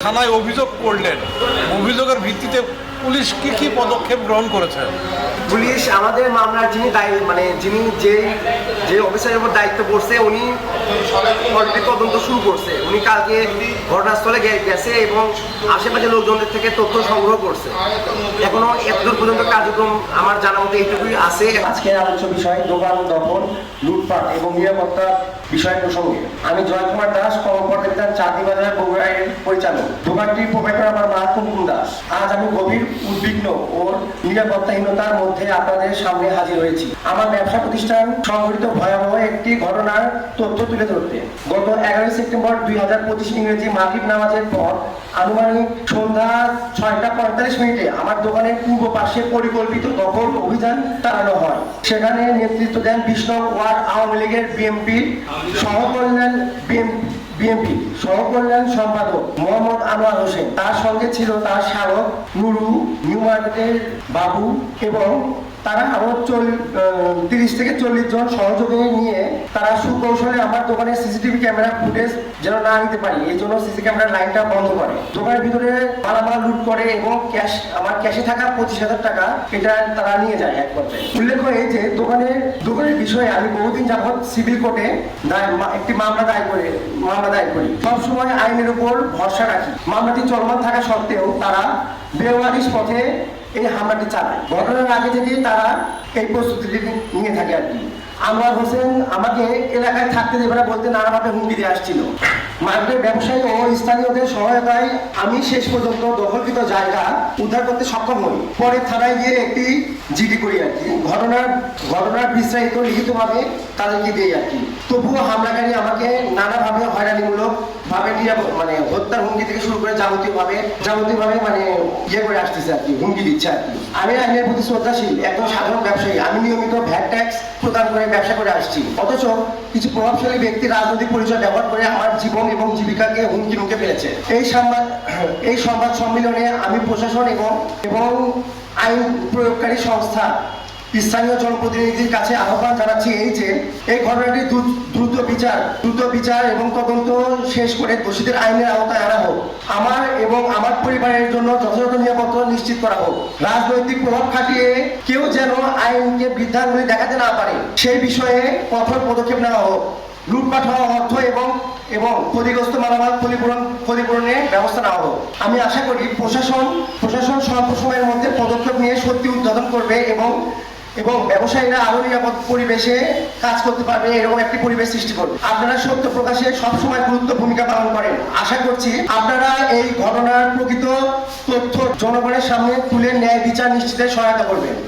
থানায় অভিযোগ করলেন। অভিযোগের ভিত্তিতে পুলিশ কি কি পদক্ষেপ গ্রহণ করেছে? পুলিশ আমাদের মামলার যিনি দায়ী মানে যিনি যে যে অফিসারের উপর দায়িত্ব পড়ছে উনি অলরেডি তদন্ত শুরু করছে। উনি কালকে ঘটনাস্থলে গেছে এবং আশেপাশের লোকজনদের থেকে তথ্য সংগ্রহ করছে। এখনও এতদূর পর্যন্ত কার্যক্রম আমার জানা মতো এইটুকুই আছে। আজকের আলোচ্য বিষয় দোকান দখল লুটপাট এবং নিরাপত্তা বিষয় প্রসঙ্গে। আমি জয়কুমার দাস কর্মকর্তা চাঁদি বাজার বগুড়ার পরিচালক। দোকানটি প্রোপাইটার আমার মা কুমকুম দাস। আজ আমি গভীর উদ্বিগ্ন ও নিরাপত্তাহীনতার মধ্যে আপনাদের সামনে হাজির হয়েছি। আমার ব্যবসা প্রতিষ্ঠান সংঘটিত ভয়াবহ একটি ঘটনার তথ্য তুলে ধরতে। গত এগারোই সেপ্টেম্বর দুই হাজার পঁচিশ ইংরেজি মাগরিব নামাজের পর আনুমানিক সন্ধ্যা ছয়টা পঁয়তাল্লিশ মিনিটে আমার দোকানের পূর্ব পাশে পরিকল্পিত দখল অভিযান চালানো হয়। সেখানে নেতৃত্ব দেন বিষ্ণু ওয়ার্ড আওয়ামী লীগের বিএমপি সহকল্যাণ বিএমপি সহকল্যাণ সম্পাদক মোহাম্মদ আনোয়ার হোসেন। তার সঙ্গে ছিল তার স্মারক নুরু নিউ মার্কেটের বাবু এবং তারা আরও তিরিশ থেকে চল্লিশ জন সহযোগী নিয়ে তারা সুকৌশলে আমার দোকানে সিসিটিভি ক্যামেরা ফুটেজ যেন না নিতে পারি, এই জন্য সিসি ক্যামেরার লাইনটা বন্ধ করে। দোকানের ভিতরে মালামাল লুট করে এবং ক্যাশ, আমার ক্যাশে থাকা পঁচিশ হাজার টাকা এটা তারা নিয়ে যায় এক পর্যায়ে। উল্লেখ্য এই যে দোকানের দোকানের বিষয়ে আমি বহুদিন যাবৎ সিভিল কোর্টে একটি মামলা দায় করে মামলা দায়ের করি। সবসময় আইনের উপর ভরসা রাখি। মামলাটি চলমান থাকা সত্ত্বেও তারা বেওয়ারিশ পথে এই হামলাটি চালায়। ঘটনার আগে থেকেই তারা এই প্রস্তুতিটি নিয়ে থাকে আর কি। আনোয়ার হোসেন আমাকে এলাকায় থাকতে দেবে না, বলতে নানাভাবে হুমকি দিয়ে আসছিল। মার্কেটের ব্যবসায়ী ও স্থানীয়দের সহায়তায় আমি শেষ পর্যন্ত দখলকৃত জায়গা উদ্ধার করতে সক্ষম হই। পরে থানায় গিয়ে একটি জিডি করি আর কি। ঘটনার ঘটনার বিস্তারিত লিখিতভাবে তাদেরকে দিই আর কি। তবুও হামলাকারী আমাকে নানাভাবে হয়রানিমূলক ভাবে মানে হত্যার হুমকি থেকে শুরু করে যাবতীয়ভাবে যাবতীয়ভাবে মানে ইয়ে করে আসতেছে আর কি, হুমকি দিচ্ছে আর কি। আমি আইনের প্রতি শ্রদ্ধাশীল, একজন সাধারণ ব্যবসায়ী। আমি নিয়মিত ভ্যাট ট্যাক্স করে ব্যবসা করে আসছি। অথচ কিছু প্রভাবশালী ব্যক্তি রাজনৈতিক পরিচয় ব্যবহার করে আমার জীবন এবং জীবিকাকে হুমকি মুখে ফেলেছে। এই সংবাদ এই সংবাদ সম্মেলনে আমি প্রশাসন এবং এবং আইন প্রয়োগকারী সংস্থা স্থানীয় জনপ্রতিনিধির কাছে আহ্বান জানাচ্ছি এই যে, এই ঘটনাটি দ্রুত বিচার দ্রুত বিচার এবং তদন্ত শেষ করে দোষীদের আইনের আওতায় আনা হোক। আমার এবং আমার পরিবারের জন্য যথাযথ নিরাপত্তা নিশ্চিত করা হোক। রাজনৈতিক প্রভাব খাটিয়ে কেউ যেন আইনকে বৃদ্ধাঙ্গুলি দেখাতে না পারে, সেই বিষয়ে কঠোর পদক্ষেপ নেওয়া হোক। লুটপাট হওয়া অর্থ এবং এবং ক্ষতিগ্রস্ত মালামাল ক্ষতিপূরণ ক্ষতিপূরণের ব্যবস্থা নেওয়া হোক। আমি আশা করি প্রশাসন প্রশাসন স্বল্প সময়ের মধ্যে পদক্ষেপ নিয়ে সত্যি উদ্বোধন করবে এবং এবং ব্যবসায়ীরা আরও নিরাপদ পরিবেশে কাজ করতে পারবে, এরকম একটি পরিবেশ সৃষ্টি করবে। আপনারা সত্য প্রকাশে সবসময় গুরুত্ব ভূমিকা পালন করেন। আশা করছি আপনারা এই ঘটনার প্রকৃত তথ্য জনগণের সামনে তুলে ন্যায় বিচার নিশ্চিতে সহায়তা করবেন।